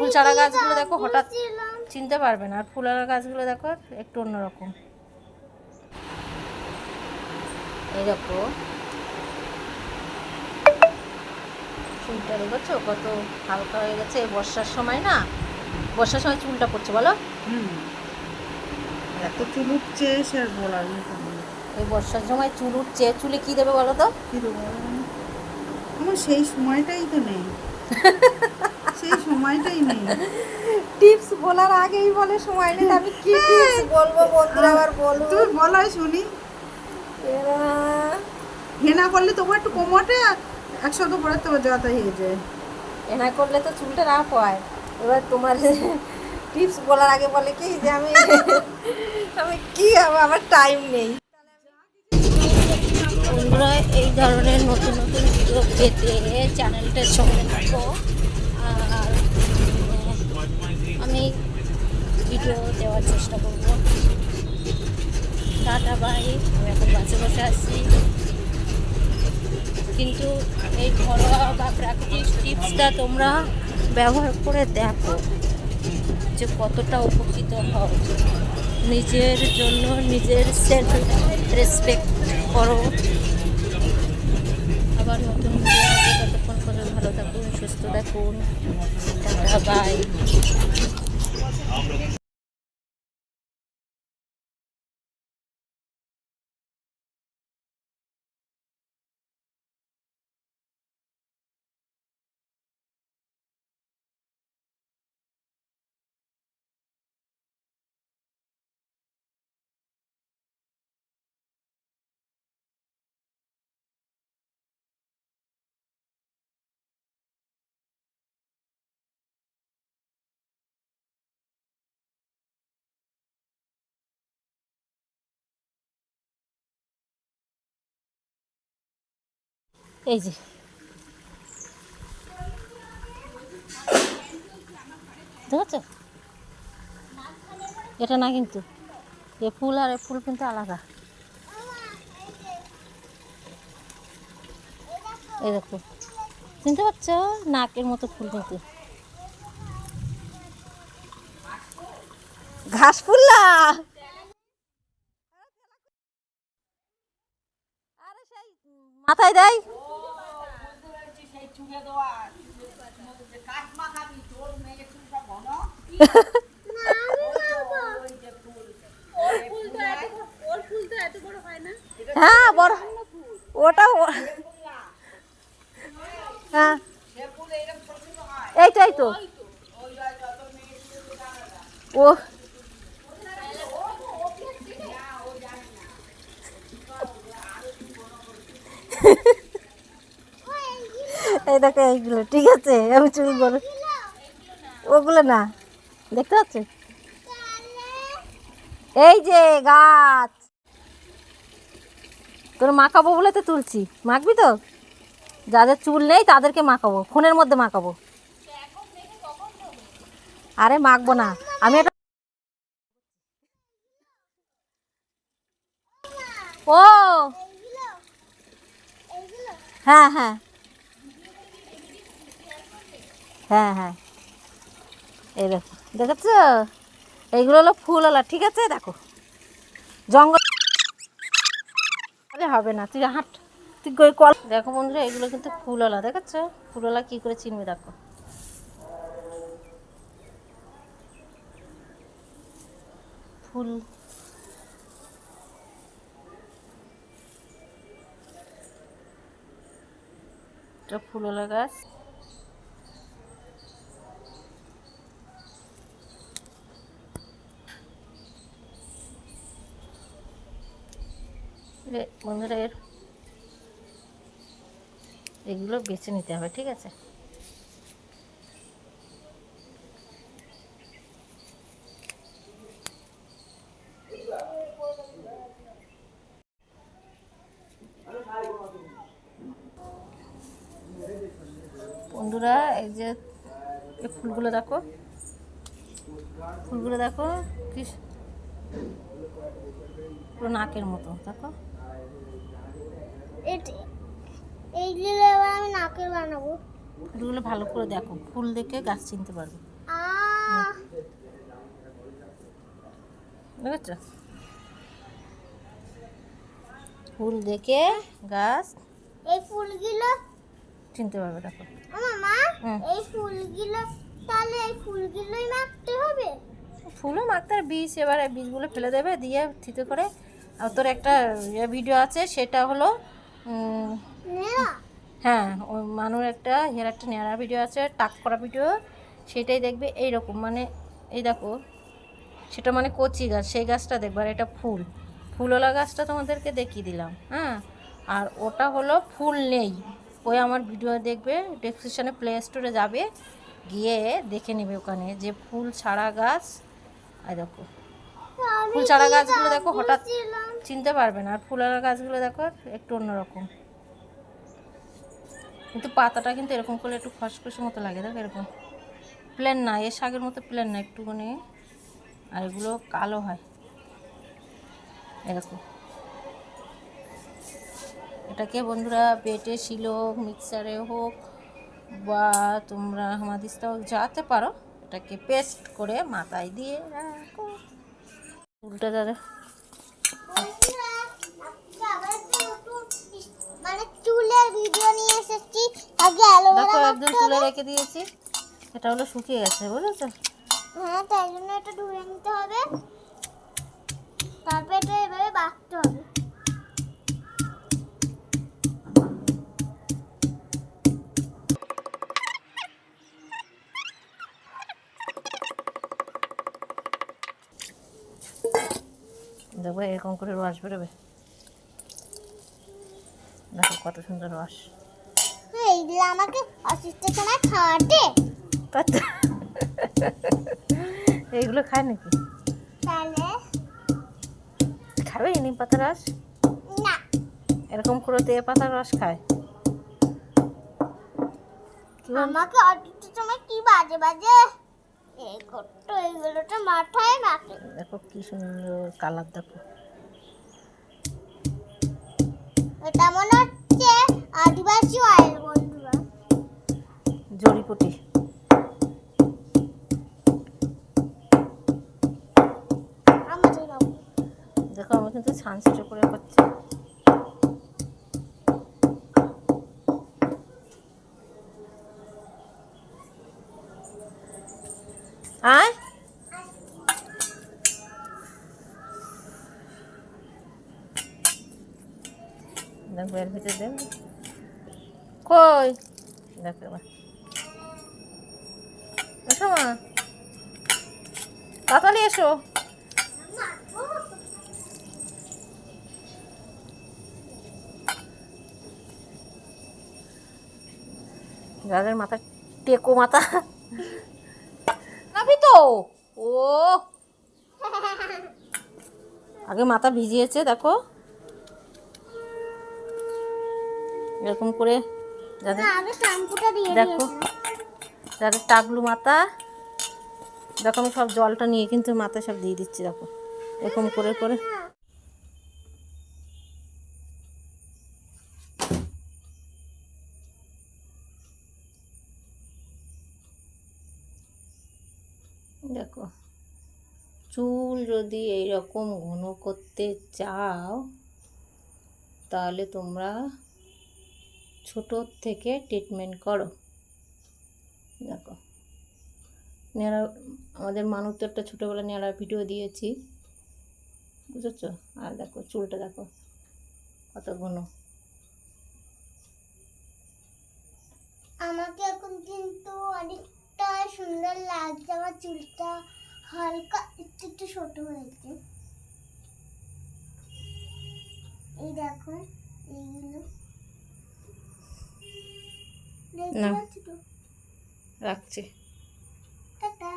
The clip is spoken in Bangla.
ফুল চারা গাছগুলো দেখো হঠাৎ চিনতে পারবে না। আর ফুলের গাছগুলো দেখো একটু অন্যরকম। এই দেখো। চুলটা দেখেছ? কত হালকা হয়ে গেছে। বর্ষার সময় না বর্ষার সময় চুলটা পড়ছে বলো। হুম। এত চুল উঠছে সে আর বলার এই বর্ষার সময় চুল উঠছে। চুলে কি দেবে বলো তো? কি দেবো? আমার সেই সময়টাই তো নেই। সেই সময়টাই নেই। টিপস বলার আগেই বলে সময় নেই আমি কি টিপস বলব বন্ধুরা আবার বলো তুমি বলাই শুনি। হেনা করলে তবু একটু কমোটে একশো তো পরে তো যাতা হয়ে যায়। এনা করলে তো চুলটা রাফ হয়। এবার তোমার টিপস বলার আগে বলে কি যে আমি আমি কি হবে আমার টাইম নেই। বন্ধুরা এই ধরনের নতুন নতুন ভিডিও পেতে চ্যানেলটার সঙ্গে থাকো আর উম, আমি ভিডিও দেওয়ার চেষ্টা করব। টাটা বাই আমি এখন বাসে বসে আসছি কিন্তু এই ঘরোয়া বা প্রাকৃতিক টিপসটা তোমরা ব্যবহার করে দেখো যে কতটা উপকৃত হও। নিজের জন্য নিজের সেলফ রেসপেক্ট করো। আবার নতুন ততক্ষণ পর্যন্ত ভালো থাকুন, সুস্থ থাকুন। টাটা বাই এই যে। এটা না কিন্তু। এ ফুল আর এ ফুল কিন্তু আলাদা। এই দেখো। চিনতে পারছ? নাকের মতো ফুল কিন্তু। ঘাস ফুল না? মাথায় দেয়। হ্যাঁ বড়। ওটা হ্যাঁ। এই তো এই তো ও এই দেখো এইগুলো, ঠিক আছে? আমি চুল বড়। ওগুলো না, দেখতে পাচ্ছ? এই যে গাছ। তোর মাখাবো বলে তো তুলছি। মাখবি তো? যাদের চুল নেই তাদেরকে মাখাবো, ফোনের মধ্যে মাখাবো। আরে মাখবো না, আমি এটা ও! হ্যাঁ হ্যাঁ। হ্যাঁ হ্যাঁ। এই দেখো, দেখেছ? এইগুলো হলো ফুলওয়ালা, ঠিক আছে? দেখো। জঙ্গল হবে না, তুই হাঁট। তুই কল দেখো বন্ধুরা, এগুলো কিন্তু ফুলওয়ালা দেখাচ্ছ ফুলওয়ালা কি করে চিনবে, দেখো। ফুল এটা ফুলওয়ালা গাছ। বন্ধুরা, এর এগুলো বেছে নিতে হবে, ঠিক আছে? বন্ধুরা, এই যে ফুলগুলো দেখো। ফুলগুলো দেখো, কি পুরো নাকের মতো দেখো। এইগুলো আমি নাকের বানাবো। ফুলগুলো ভালো করে দেখো ফুল দেখে গাছ চিনতে পারবে। আর ফুল দেখে গাছ এই ফুলগুলো চিনতে পারবে দেখো। আমার মা এই ফুলগুলো তাহলে এই ফুলগুলোই মাখতে হবে? ফুলও মাখতে আর বীজ এবারে বীজগুলো ফেলে দেবে দিয়ে থিতে করে আর তোর একটা ইয়ে ভিডিও আছে সেটা হলো হ্যাঁ ওই মানুষ একটা হের একটা নেড়া ভিডিও আছে টাক করা ভিডিও সেটাই দেখবে এই রকম মানে এই দেখো সেটা মানে কচি গাছ সেই গাছটা দেখবে আর এটা ফুল। ফুলওয়ালা গাছটা তোমাদেরকে দেখিয়ে দিলাম হ্যাঁ? আর ওটা হলো ফুল নেই ওই আমার ভিডিও দেখবে ডেসক্রিপশানে প্লে স্টোরে যাবে গিয়ে দেখে নেবে ওখানে যে ফুল ছাড়া গাছ আর দেখো। ফুল চারা গাছগুলো দেখো হঠাৎ চিনতে পারবে না। আর ফুলের গাছগুলো দেখো একটু অন্যরকম। কিন্তু পাতাটা কিন্তু এরকম করলে একটু খসখসে মতো লাগে দেখো এরকম। প্লেন না এ শাকের মতো প্লেন না একটুখানি। আর এগুলো কালো হয়। এরকম এটাকে বন্ধুরা বেটে শিলো মিক্সারে হোক বা তোমরা হামাদিস্তাও যাতে পারো এটাকে পেস্ট করে মাথায় দিয়ে রাখো। উল্টে দাদা মানে দেখো তুলে রেখে দিয়েছি। এটা হলো শুকিয়ে গেছে বুঝেছ? হ্যাঁ তাই জন্য এটা ধুয়ে নিতে হবে। তারপর এটা এভাবে হবে। এরকম করে রস বেরোবে? দেখো কত সুন্দর রস। এইগুলো আমাকে অসুস্থ সময় খাওয়াতে? তাই এইগুলো খায় নাকি? তাহলে? খাবে নিম পাতার রস? না। এরকম করে দিয়ে পাতার রস খায়। আমাকে অসুস্থ সময় কি বাজে বাজে? এই করতো এইগুলোটা মাথায় মাখে দেখো কি সুন্দর কালার দেখো। এটা মনে হচ্ছে আদিবাসী অয়েল বন্ধুরা। জড়িপুটি। দেখো আমি কিন্তু সানসেটে করে করছি। আয়। দেখো এর ভিতরে দেব? কই? দেখো এসো মা। তাড়াতাড়ি এসো। মাথা টেকো মাথা। খাবি তো? ও। আগে মাথা ভিজিয়েছে দেখো। এরকম করে যাদের দেখো যাদের টাকলু মাথা দেখো আমি সব জলটা নিয়ে কিন্তু মাথায় সব দিয়ে দিচ্ছি দেখো। এরকম করে করে। দেখো চুল যদি এইরকম ঘন করতে চাও তাহলে তোমরা ছোটোর থেকে ট্রিটমেন্ট করো। দেখো, নেড়া, আমাদের মানুষ তো একটা ছোটোবেলা নেড়া ভিডিও দিয়েছি, বুঝেছ? আর দেখো, চুলটা দেখো, কত ঘন। আমাকে এখন কিন্তু অনেকটা সুন্দর লাগছে, আমার চুলটা হালকা, একটু একটু ছোট হয়েছে। এই দেখো, এইগুলো। না রাখছি। টাটা।